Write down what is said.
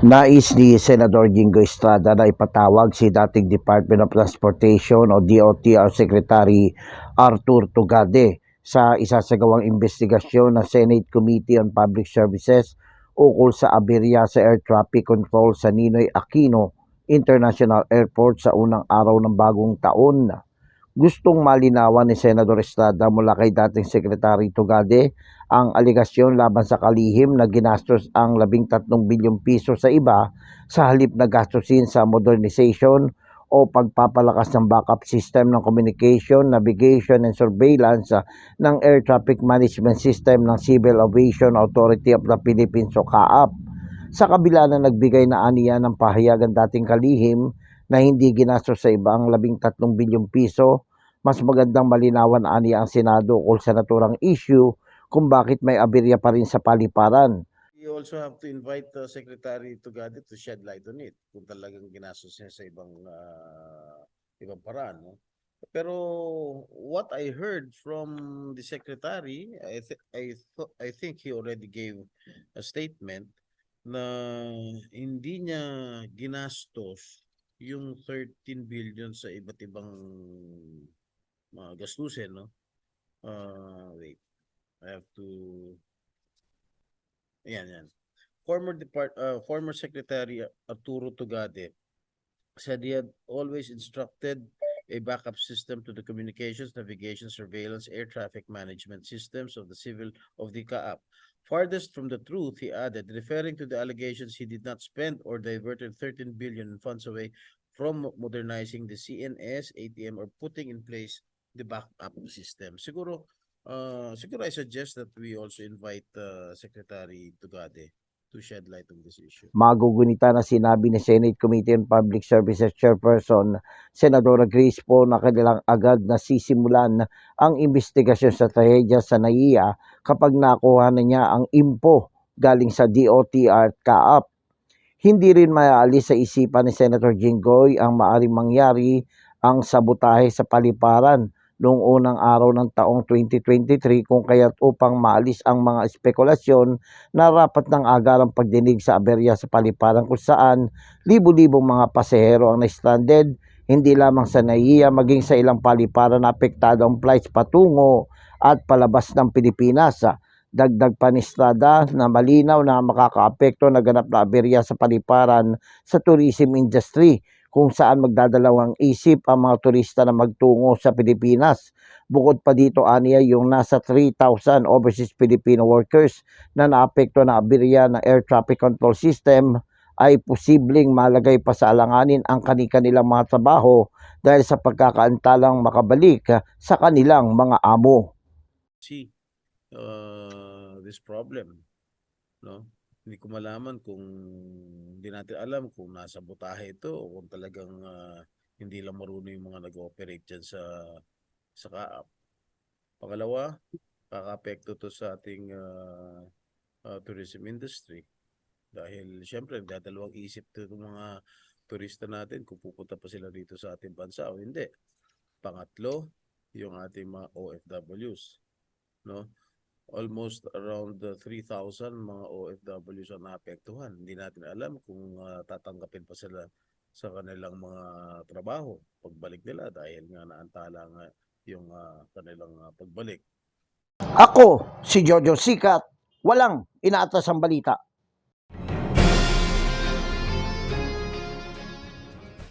Nais ni Senador Jingo Estrada na ipatawag si dating Department of Transportation o DOTR Secretary Arthur Tugade sa isasagawang investigasyon ng Senate Committee on Public Services ukol sa aberya sa air traffic control sa Ninoy Aquino International Airport sa unang araw ng bagong taon. Gustong malinawan ni Senador Estrada mula kay dating Secretary Tugade ang aligasyon laban sa kalihim na ginastos ang 13 bilyong piso sa iba sa halip na gastusin sa modernization o pagpapalakas ng backup system ng communication, navigation and surveillance ng Air Traffic Management System ng Civil Aviation Authority of the Philippines o CAAP. Sa kabila na nagbigay na aniya ng pahayagan dating kalihim na hindi ginastos sa iba ang 13 bilyong piso, mas magandang malinawan aniya ang Senado ukol sa naturang issue kung bakit may aberya pa rin sa paliparan. You also have to invite uh, Secretary Tugade to shed light on it kung talagang ginastos niya sa ibang ah, ibang paraan. No? Pero what I heard from the secretary, I th- I th- I think he already gave a statement na hindi niya ginastos yung 13 billion sa iba't ibang mga gastusin, no? Uh, wait. I have to Ayan, yan. Former depart uh, former Secretary Arturo Tugade said he had always instructed a backup system to the communications, navigation, surveillance, air traffic management systems of the civil of the CAAP. Farthest from the truth, he added, referring to the allegations he did not spend or diverted 13 billion funds away from modernizing the CNS, ATM, or putting in place the backup system. Siguro, uh, siguro I suggest that we also invite uh, Secretary Tugade to shed light on this issue. Magugunita na sinabi ni Senate Committee on Public Services Chairperson Senadora Grace po na kanilang agad na sisimulan ang investigasyon sa trahedya sa NAIA kapag nakuha na niya ang impo galing sa DOTR at CAAP. Hindi rin maaalis sa isipan ni Senator Jinggoy ang maaring mangyari ang sabotahe sa paliparan noong unang araw ng taong 2023 kung kaya't upang maalis ang mga espekulasyon na rapat ng agarang pagdinig sa aberya sa paliparan kung saan libu-libong mga pasahero ang na-stranded hindi lamang sa NAIA maging sa ilang paliparan na apektado ang flights patungo at palabas ng Pilipinas. Dagdag pa ni Estrada na malinaw na makakaapekto na ganap na aberya sa paliparan sa tourism industry kung saan magdadalawang isip ang mga turista na magtungo sa Pilipinas. Bukod pa dito aniya yung nasa 3,000 overseas Filipino workers na naapekto na aberya ng air traffic control system ay posibleng malagay pa sa alanganin ang kani-kanilang mga trabaho dahil sa pagkakaantalang makabalik sa kanilang mga amo. See uh, this problem, no? Hindi ko malaman kung hindi natin alam kung nasa botahe ito o kung talagang ah, hindi lang marunong yung mga nag-ooperate dyan sa sa kaap. Pangalawa, kaka-apekto to sa ating ah, ah, tourism industry. Dahil syempre, dadalawang isip to ng mga turista natin kung pupunta pa sila dito sa ating bansa o hindi. Pangatlo, yung ating mga OFWs. No? Almost around uh, 3,000 mga OFWs ang naapektuhan. Hindi natin alam kung ah, tatanggapin pa sila sa kanilang mga trabaho pagbalik nila dahil nga naantala nga yung ah, kanilang ah, pagbalik. Ako, si Jojo Sikat, walang inaatas ang balita.